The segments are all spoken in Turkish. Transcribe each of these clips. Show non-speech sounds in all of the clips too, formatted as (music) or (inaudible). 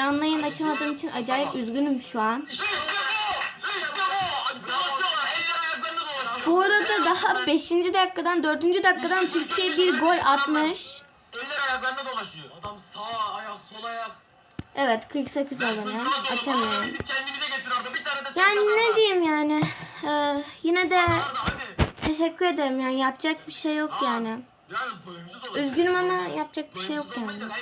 canlı yayın açamadığım için acayip üzgünüm şu an. Bu! Arada daha 5. dakikadan 4. dakikadan Türkiye bir gol atmış. Eller ayaklarında dolaşıyor. Adam sağ ayak, sol ayak. Evet 48 abone. Açamıyorum. Yani ne diyeyim yani. Ee, yine de teşekkür ederim yani yapacak bir şey yok yani. Üzgünüm ama yapacak bir şey yok yani.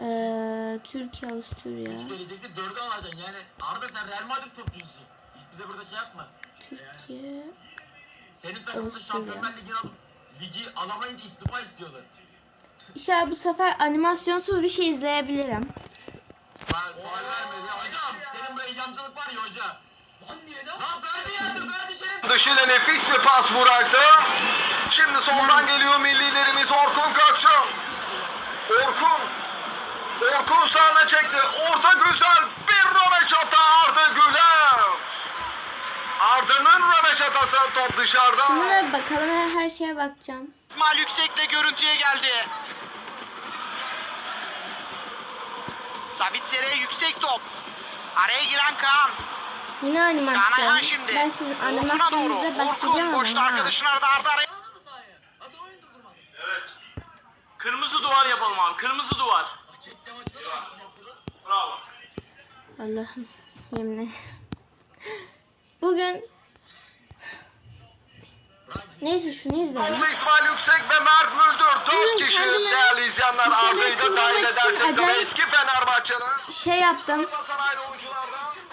Ee, Türkiye, Avusturya, Üç geleceksin dördü alacaksın yani. Arda sen Real Madrid topçususun. Hiç bize burada şey yapma. Türkiye. Senin takımda. Şampiyonlar Ligi'ni alıp ligi alamayınca istifa istiyorlar. İnşallah bu sefer animasyonsuz bir şey izleyebilirim. Faal, faal vermedi ya. Hocam senin bu eyyamcılık var ya hoca. Lan diye ne? Lan verdi yerde verdi şeref. Dışıyla nefis bir pas bıraktı. Şimdi soldan geliyor millilerimiz Orkun Kökçü. Orkun. Orkun sağına çekti. Orta güzel bir röveşata Arda Güler. Arda'nın röveşatası top dışarıda. Bunlara bakalım her- her şeye bakacağım. İsmail Yüksek'le görüntüye geldi. Sabitser'e yüksek top. Araya giren Kaan. Yine Kaan animasyon. Ayhan şimdi. Ben sizin Orkun'a doğru. animasyonunuza başlayacağım Orkun ha. arkadaşını aradı ardı araya. Durdurmadı. Kırmızı duvar yapalım abi. Kırmızı duvar. Allah'ım yemin. Bugün Neyse şunu izleyelim. Oldu İsmail Yüksek ve Mert Müldür. Dört kişi değerli izleyenler. şeyler Arda'yı da dahil edersek de eski Fenerbahçe'nin. Şey yaptım.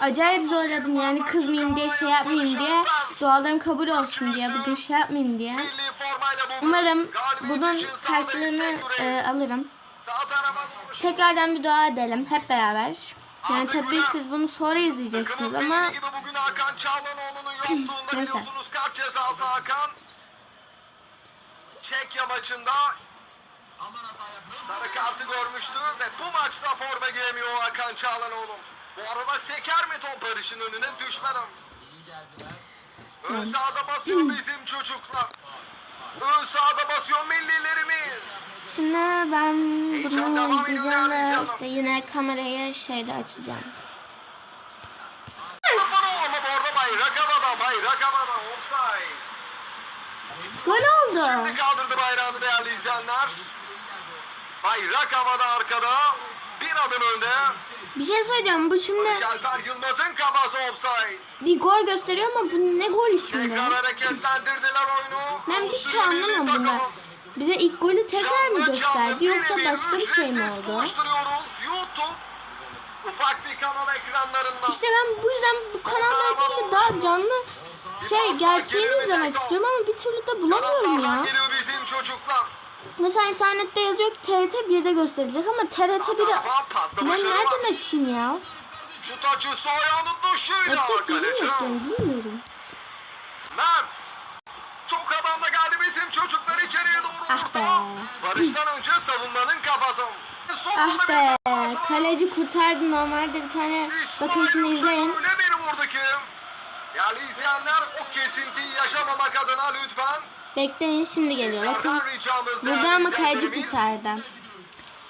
Acayip zorladım yani kızmayayım diye şey yapmayayım diye. Dualarım kabul olsun diye. Bugün şey yapmayayım diye. Umarım bunun karşılığını e, alırım. Tekrardan bir dua edelim hep beraber. Yani tabii siz bunu sonra izleyeceksiniz ama gibi bugün Hakan Çağlanoğlu'nun (clears throat) yokluğunda biliyorsunuz kart cezası Hakan. Çekya maçında sarı kartı görmüştü ve bu maçta forma giyemiyor Hakan Çağlanoğlu. Bu arada seker mi top Barış'ın önüne geldiler. Ön sahada basıyor bizim çocuklar. Ön sahada basıyor millilerimiz. Şimdi ben bunu yani ve işte yine kamerayı şeyde açacağım. Gol oldu. Şimdi kaldırdı bayrağını değerli izleyenler. Bayrak havada arkada. Bir adım önde. Bir şey söyleyeceğim bu şimdi Alper Yılmaz'ın kafası offside. bir gol gösteriyor ama bu ne gol şimdi? Tekrar hareketlendirdiler oyunu. Ben bir şey anlamadım bundan. Bize ilk golü tekrar mı gösterdi yoksa başka bir şey mi oldu? İşte ben bu yüzden bu kanalda değil de daha canlı şey gerçeğini izlemek istiyorum ama bir türlü de bulamıyorum ya. Mesela internette yazıyor ki TRT 1'de gösterecek ama TRT 1'i Tarafa pasta ben başarı var. nereden açayım ya? Şut açısı ayağının dışıyla. Kaleci yok yani bilmiyorum. Mert. Çok adamla geldi bizim çocuklar içeriye doğru Ah orta. Barış'tan önce savunmanın kafası. Sonunda Ah bir be kafası. kaleci kurtardı normalde bir tane bakın şimdi İsmail izleyin. Öyle bir vurdu ki. Yani izleyenler o kesintiyi yaşamamak adına lütfen. Bekleyin şimdi geliyor bakın. Burada ama kaleci kurtardı.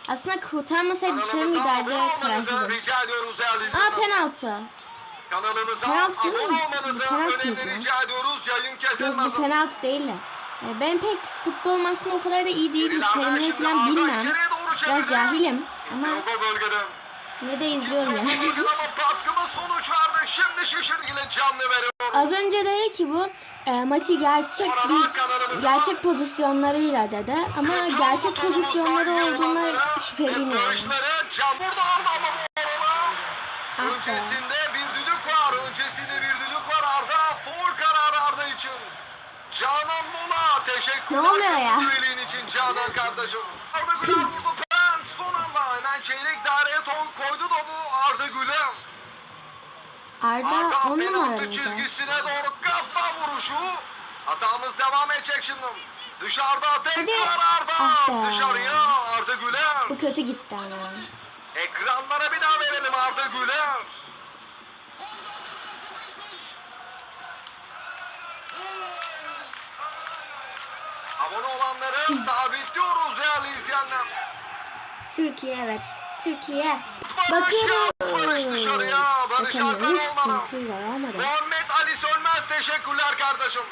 Aslında kurtarmasaydı dışarı mı giderdi rica ediyoruz Aa penaltı. Kanalımıza Penaltı değil abone mi? olmanızı Penaltı önemli mıydı? rica ediyoruz. Yayın Yok kesilmez. bu penaltı değil de. E, Ben pek futbol maçında o kadar da iyi değilim. Şimdi falan bilmem. Biraz cahilim ama bölgede. ne de izliyorum Yok o yani. bölgede ama (laughs) baskımız sonuç verdi. Şimdi şişirdik ile canlı veriyor. Az önce dedi ki bu e, maçı gerçek bir, gerçek pozisyonlarıyla dedi ama gerçek pozisyonları olduğuna şüpheliyim yani. Barışları can burada Arda ama bu arada. Ah be. Öncesinde Canan Mola. Teşekkürler. Ne oluyor ya? üyeliğin için Canan kardeşim. Arda Güler vurdu. Pent son anda hemen çeyrek daireye to- koydu da bu Arda Güler. Arda Hakan on penaltı çizgisine doğru kafa vuruşu. Hatamız devam edecek şimdi. Dışarıda tekrar Arda. Ah. Dışarıya Arda Güler. Bu kötü gitti ama. Ekranlara bir daha verelim Arda Güler. Abone olanları sabitliyoruz değerli izleyenler. Türkiye evet. Türkiye. Bakıyoruz. Barış dışarıya. Barış ama da. Muhammed Ali Sönmez teşekkürler kardeşim.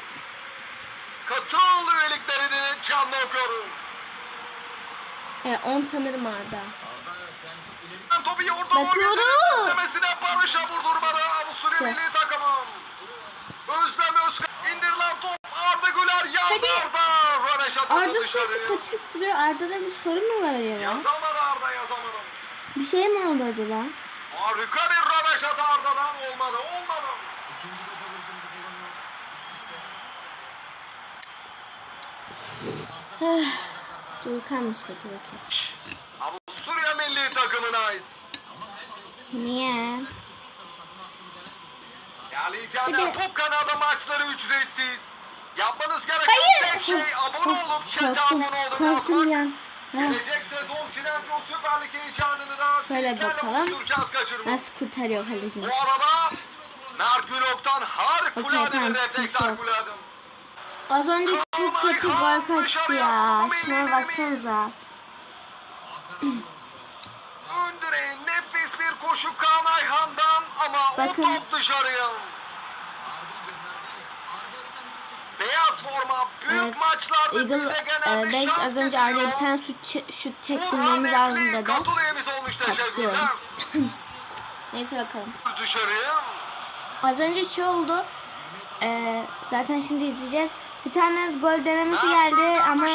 Katıl üyeliklerini canlı okuyorum. E, 10 sanırım Arda. Arda evet yani çok ileri. Topu yordu. Bakıyorum. Demesine Barış'a vurdurmadı Avusturya Tüh. milli takımı. Özlem Özkan indirilen top Arda Güler yaz Hadi. Arda. Röneşat Arda atıldı sürekli kaçıp duruyor. Arda'da bir sorun mu var acaba? Yazamadı Arda yazamadı. Bir şey mi oldu acaba? Harika bir röveşat Arda'dan olmadı olmadı. İkinci köşe vuruşumuzu kullanıyoruz. Üst üste. Durkanmış 8 okey. Avusturya milli takımına ait. Niye? Değerli izleyenler bu kanalda maçları ücretsiz. Yapmanız gereken Hayır. Şey abone olup Korktum. abone olun. Ha, Gelecek sezon Trendyol Süper Lig heyecanını da sizlerle bakalım. Nasıl kurtarıyor kalecimiz? Bu arada Mert Günok'tan harikulade tamam, bir refleks harikulade. Az önce çok kötü gol kaçtı ya. Şuna baksanıza. Ön direğe nefis bir koşu Kaan Ayhan'dan ama Bakın. o top dışarıya. Beyaz forma büyük Evet. maçlarda Eagle bize genelde 5 şans az önce Arda'ya bir tane şut, şut çektirmemiz lazım dedi. Katılıyorum. Neyse bakalım. Dışarıya. Az önce şey oldu. Ee, zaten şimdi izleyeceğiz. Bir tane gol denemesi geldi ama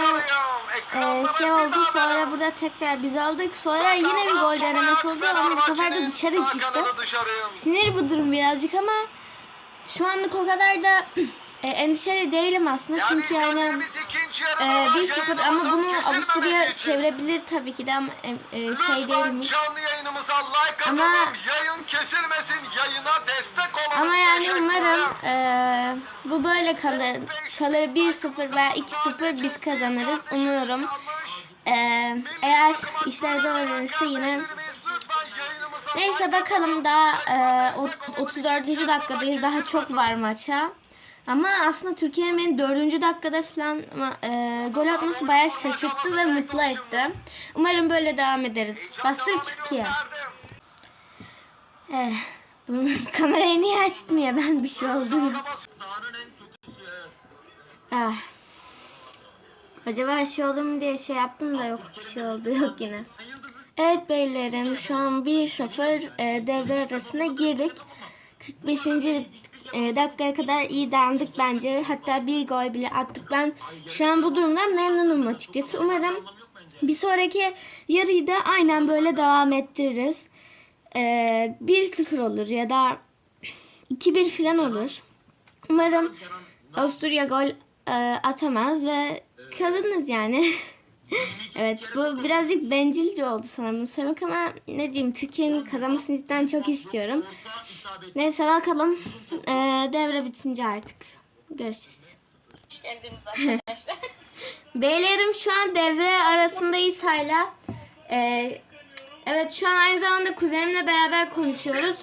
e, şey oldu sonra burada tekrar biz aldık. Sonra yine bir gol denemesi oldu ama bu sefer de dışarı çıktı. Sinir bu durum birazcık ama şu anlık o kadar da (clears throat) e, endişeli değilim aslında çünkü yani e, 1-0 ama bunu Avusturya çevirebilir tabii ki de ama e, e, şey Lütfen değilmiş. canlı yayınımıza like atalım. Ama- Yayın kesilmesin. Yayına destek olalım. Ama yani umarım e, bu böyle kalır. Kalır 1-0 veya 2-0 biz kazanırız. Umuyorum. E, eğer işler zor olursa yine Neyse bakalım daha e, o- 34. dakikadayız. Daha çok var maça. Ama aslında Türkiye'nin 4. dakikada falan e, gol atması bayağı şaşırttı ve mutlu etti. Umarım böyle devam ederiz. Bastır Türkiye. Eh, bunu (laughs) kamerayı niye açtım ben bir şey oldu. Ah. Acaba şey olur mu diye şey yaptım da yok bir şey oldu yok yine. Evet beylerim şu an 1-0 e, devre arasına girdik. 45. e, dakikaya kadar iyi dayandık bence. Hatta bir gol bile attık. Ben şu an bu durumdan memnunum açıkçası. Umarım bir sonraki yarıyı da aynen böyle devam ettiririz. E, 1-0 olur ya da 2-1 falan olur. Umarım Avusturya gol e, atamaz ve kazanırız yani. (laughs) evet bu birazcık bencilce oldu sanırım bu söylemek ama ne diyeyim Türkiye'nin kazanmasını cidden çok istiyorum. Neyse bakalım e, devre bitince artık görüşeceğiz. (laughs) Beylerim şu an devre arasındayız hala. E, evet şu an aynı zamanda kuzenimle beraber konuşuyoruz.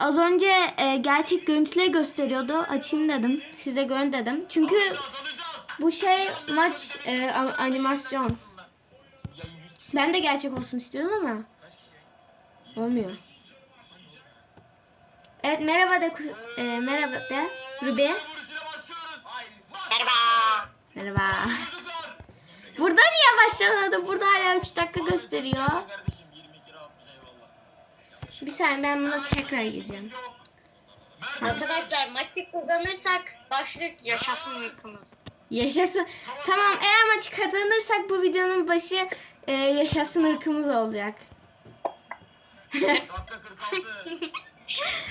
Az önce e, gerçek görüntüleri gösteriyordu. Açayım dedim. Size görün dedim. Çünkü bu şey maç e, animasyon. Ben de gerçek olsun istiyorum ama olmuyor. Evet merhaba de e, merhaba de Ruby. Merhaba. Merhaba. Burada niye başlamadı? Burada hala 3 dakika gösteriyor. Kardeşim 22 lira atmış eyvallah. Bir saniye ben buna tekrar gireceğim. Arkadaşlar maçı kazanırsak başlık yaşasın ırkımız. Yaşasın. Tamam eğer maçı kazanırsak bu videonun başı e, yaşasın ırkımız olacak. Dakika 46. (laughs)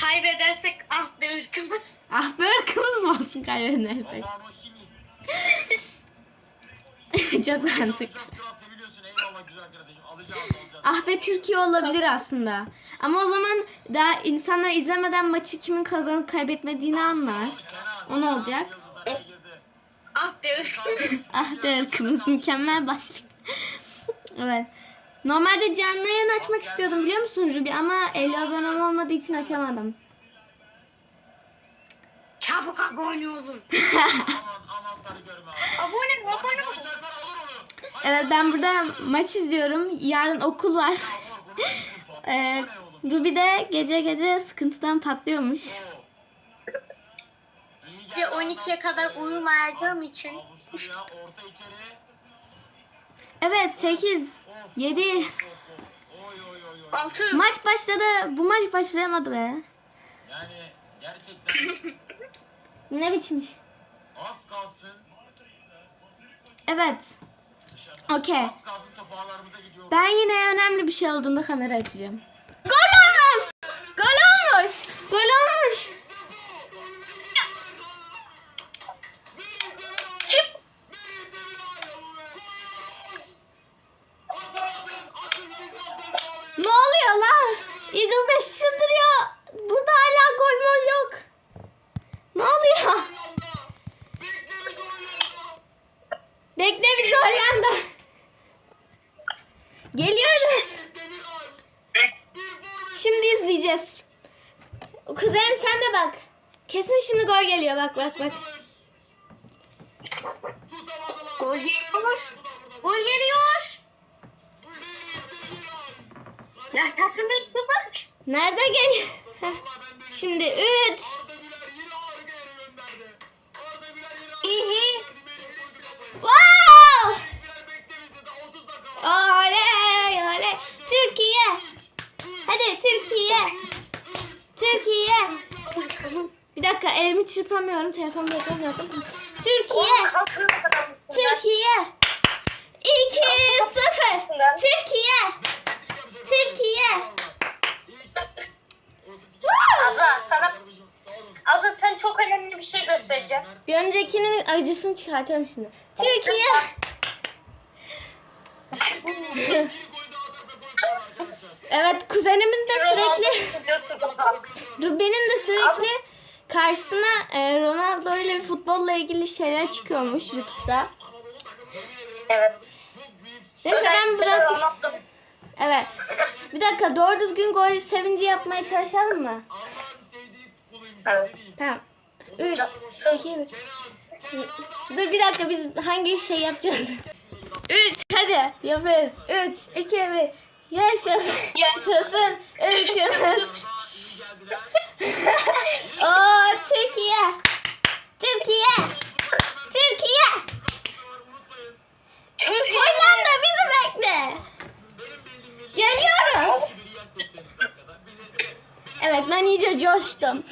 Kaybedersek ah be ırkımız. Ah be ırkımız mı olsun kaybedersek? (laughs) Çok mantıklı. Biraz kral seviliyorsun eyvallah güzel kardeşim. Alacağız alacağız. Ah be Türkiye olabilir aslında. Ama o zaman daha insanlar izlemeden maçı kimin kazanıp kaybetmediğini anlar. O ne olacak? Ah be ırkımız. Ah be ırkımız mükemmel başlık. evet. Normalde canlı yayın açmak istiyordum biliyor musun Ruby ama 50 abonem olmadığı için açamadım. Çabuk abone olun. (laughs) Abone abone olun. Evet ben burada maç izliyorum. Yarın okul var. Ee, Ruby de gece gece sıkıntıdan patlıyormuş. İyi Ve geldi. 12'ye kadar uyumayacağım için. Evet 8, 7. Oy oy oy oy. Altı. Maç başladı. Bu maç başlayamadı be. Yani gerçekten Ne biçmiş? az kalsın. Evet. Okey. Ben yine önemli bir şey olduğunda kamera açacağım. Gol olmuş! Gol olmuş! Gol olmuş! Eagle 5 çıldırıyor. Burada hala gol mol yok. Ne oluyor? Bekle bir Hollanda. Geliyoruz. Şimdi izleyeceğiz. Kuzenim sen de bak. Kesin şimdi gol geliyor bak bak bak. Nerede geliyor? Şimdi 3 Arda Güler yine arka yere gönderdi. Arda Güler yine İyi. Wow! Güler bekle bizi daha 30 dakika var. Oley oley. Türkiye. Hadi Türkiye. Türkiye. Bir dakika elimi çırpamıyorum. Telefonu yapamıyorum. Türkiye. Türkiye. 2-0. Türkiye. Türkiye. Abla sana Abla sen çok önemli bir şey göstereceğim. Bir öncekinin acısını çıkartacağım şimdi. Türkiye. evet kuzenimin de sürekli Ruben'in de sürekli karşısına e, Ronaldo ile bir futbolla ilgili şeyler çıkıyormuş YouTube'da. Evet. Neyse ben biraz... Evet. Bir dakika doğru düzgün gol sevinci yapmaya çalışalım mı? Evet. Tamam. 3, 2, 1. Dur bir dakika biz hangi şey yapacağız? 3 hadi yapıyoruz. 3, 2, 1. Yaşasın. Yaşasın. Ülkemiz. Oo Türkiye. Türkiye. Türkiye. Hollanda bizi bekle. Geliyoruz. Evet ben iyice coştum.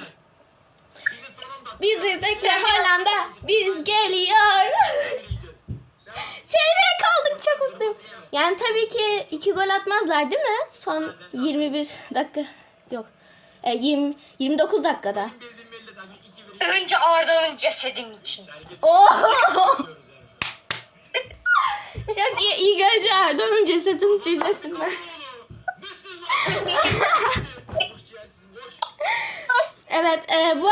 Bizi bekle Hollanda. Biz geliyor. (laughs) Çeyreğe kaldık çok mutluyum. Yani tabii ki iki gol atmazlar değil mi? Son 21 dakika. Yok. E, 20, 29 dakikada. Önce Arda'nın cesedin için. Oo. (laughs) Çok iyi, iyi görece Arda'nın cesedini çizesinler. Evet, e, bu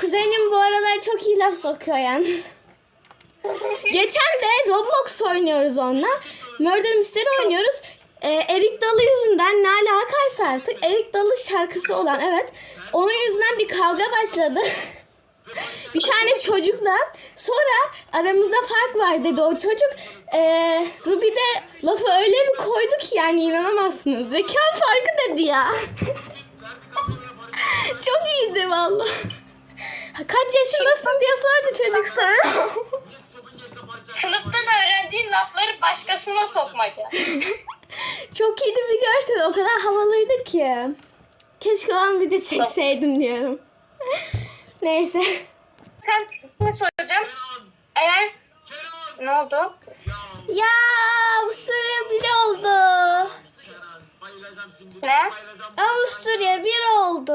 kuzenim bu aralar çok iyi laf sokuyor yani. Geçen de Roblox oynuyoruz onunla. Murder Mystery oynuyoruz. E, Erik Dalı yüzünden ne alakaysa artık Erik Dalı şarkısı olan evet. Onun yüzünden bir kavga başladı. (laughs) bir tane çocukla sonra aramızda fark var dedi o çocuk. Ee, Ruby de lafı öyle bir koydu ki yani inanamazsınız. Zeka farkı dedi ya. (laughs) Çok iyiydi valla. Kaç yaşındasın diye sordu çocuk sonra. (laughs) Sınıftan öğrendiğin lafları başkasına sokmaca. (laughs) Çok iyiydi bir görsel. O kadar havalıydı ki. Keşke ben bir de çekseydim diyorum. Neyse. Ben ne soracağım? Eğer ne oldu? Ya Avusturya bir oldu. Ne? Avusturya bir oldu.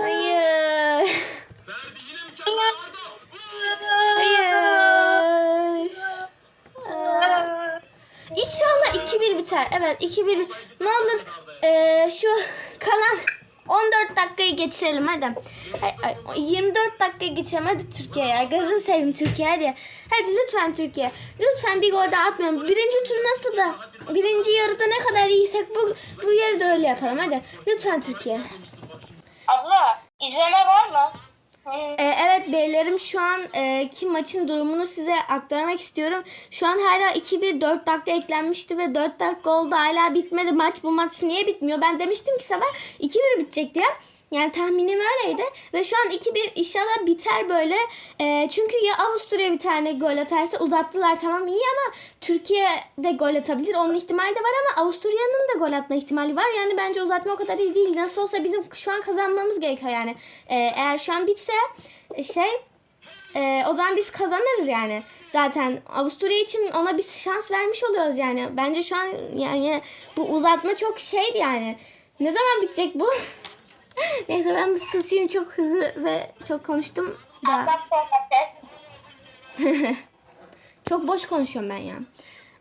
Hayır. Hayır. Aa, İnşallah 2-1 biter. Evet 2-1. Ne olur eee, şu kalan 14 dakikayı geçirelim hadi. Ay, ay, 24 dakikayı geçelim hadi Türkiye ya. Gözünü seveyim Türkiye hadi. Hadi lütfen Türkiye. Lütfen bir gol daha atmayalım. Birinci tur nasıl da birinci yarıda ne kadar iyiysek bu, bu yarıda öyle yapalım hadi. Lütfen Türkiye. Abla izleme var mı? Ee, evet beylerim şu an e, ki maçın durumunu size aktarmak istiyorum. Şu an hala 2-1 4 dakika eklenmişti ve 4 dakika oldu hala bitmedi maç. Bu maç niye bitmiyor? Ben demiştim ki sabah 2-1 bitecek diye. Yani tahminim öyleydi. Ve şu an 2-1 inşallah biter böyle. Ee, çünkü ya Avusturya bir tane gol atarsa uzattılar tamam iyi ama Türkiye de gol atabilir. Onun ihtimali de var ama Avusturya'nın da gol atma ihtimali var. Yani bence uzatma o kadar iyi değil. Nasıl olsa bizim şu an kazanmamız gerekiyor yani. Ee, eğer şu an bitse e, şey e, o zaman biz kazanırız yani. Zaten Avusturya için ona bir şans vermiş oluyoruz yani. Bence şu an yani bu uzatma çok şeydi yani. Ne zaman bitecek bu? (laughs) (laughs) Neyse ben bir susayım çok hızlı ve çok konuştum da. (laughs) Çok boş konuşuyorum ben ya.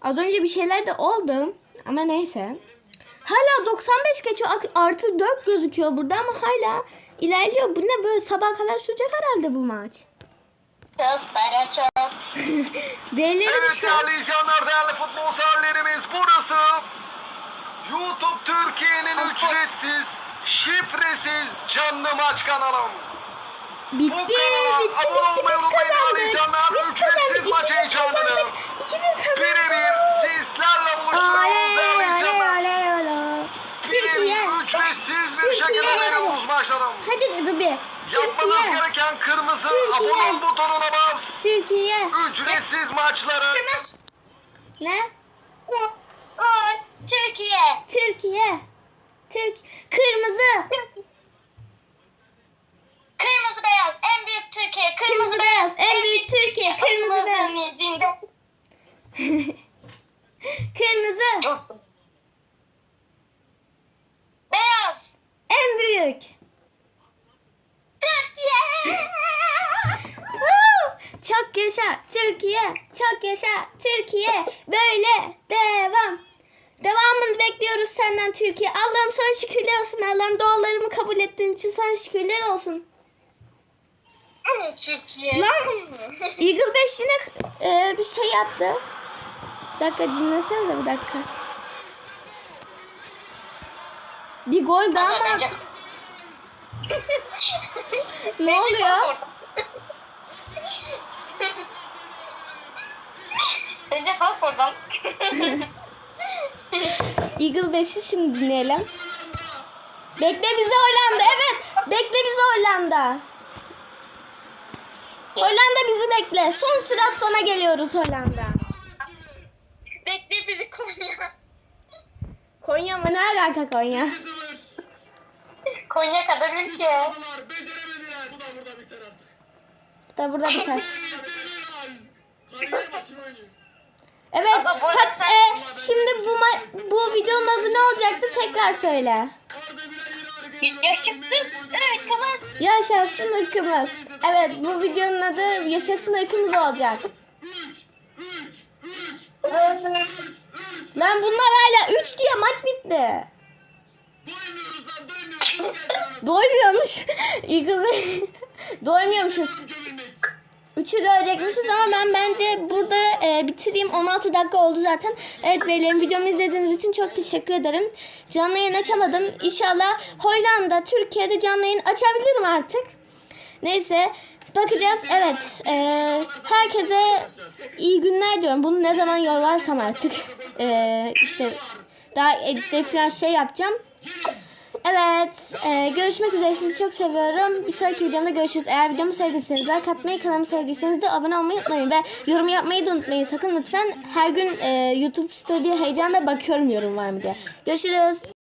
Az önce bir şeyler de oldu ama neyse. Hala 95 geçiyor artı 4 gözüküyor burada ama hala ilerliyor. Bu ne böyle sabah kadar sürecek herhalde bu maç. Çok para çok. (laughs) Beylerim Evet şu an değerli izleyenler, değerli futbol severlerimiz burası YouTube Türkiye'nin ücretsiz, şifresiz canlı maç kanalım. bitti. Bitti abone bitti olmayı biz kazandık. Biz Ücretsiz kazandık. maç 2-1 heyecanını kazandık. 2-1 kazandık. Birebir sizlerle buluşturuyoruz değerli. Türkiye. Birebir ücretsiz bir şekilde veriyoruz maçlarım. Hadi Ruby. Yapmanız Türkiye. gereken kırmızı Türkiye. abone ol butonuna bas. Türkiye. Ücretsiz maçları Kırmızı. Ne? Türkiye. Türkiye. Türk. Kırmızı. Kırmızı beyaz en büyük Türkiye. Kırmızı, beyaz en büyük Türkiye. Kırmızı beyaz. Kırmızı. Beyaz. En büyük. Türkiye. Çok yaşa Türkiye. Çok yaşa Türkiye. Böyle devam. Devamını bekliyoruz senden Türkiye. Allah'ım sana şükürler olsun. Allah'ım dualarımı kabul ettiğin için sana şükürler olsun. Türkiye. Lan (laughs) Eagle 5 yine e, bir şey yaptı. Bir dakika dinlesenize bir dakika. Bir gol daha mı? (laughs) bence Ne oluyor? Bence (laughs) kalk oradan. Eagle 5'i şimdi dinleyelim. Bekle bizi Hollanda. Evet. Bekle bizi Hollanda. Hollanda bizi bekle. Son sürat sana geliyoruz Hollanda. Bekle bizi Konya. Konya mı? Ne alaka Konya? 0 Konya kadar ülke. Beceremediler. Bu da burada biter artık. Da burada biter. Real. Kariyer maçını oynuyor. Evet. Ama bu arada Hat, sen- e, şimdi bu ma- bu videonun adı ne olacaktı? Tekrar söyle. Yaşasın ırkımız. Yaşasın ırkımız. Evet bu videonun adı Yaşasın ırkımız olacak. 3 3 3 Lan bunlar hala 3 diyor maç bitti. Doymuyoruz lan doymuyoruz. (laughs) Doymuyormuş. (laughs) Bey. Doymuyormuşuz. gömülmek. Üçü görecekmişiz ama ben bence burada e, bitireyim. 16 dakika oldu zaten. Evet beylerim videomu izlediğiniz için çok teşekkür ederim. Canlı yayın açamadım. İnşallah Hollanda, Türkiye'de canlı yayın açabilirim artık. Neyse bakacağız. Evet e, herkese iyi günler diyorum. Bunu ne zaman yollarsam artık. E, işte daha editte falan şey yapacağım. Evet. e, görüşmek üzere. Sizi çok seviyorum. Bir sonraki videomda görüşürüz. Eğer videomu sevdiyseniz like atmayı, kanalımı sevdiyseniz de abone olmayı unutmayın. Ve yorum yapmayı da unutmayın. Sakın lütfen her gün e, YouTube Studio heyecanla bakıyorum yorum var mı diye. Görüşürüz.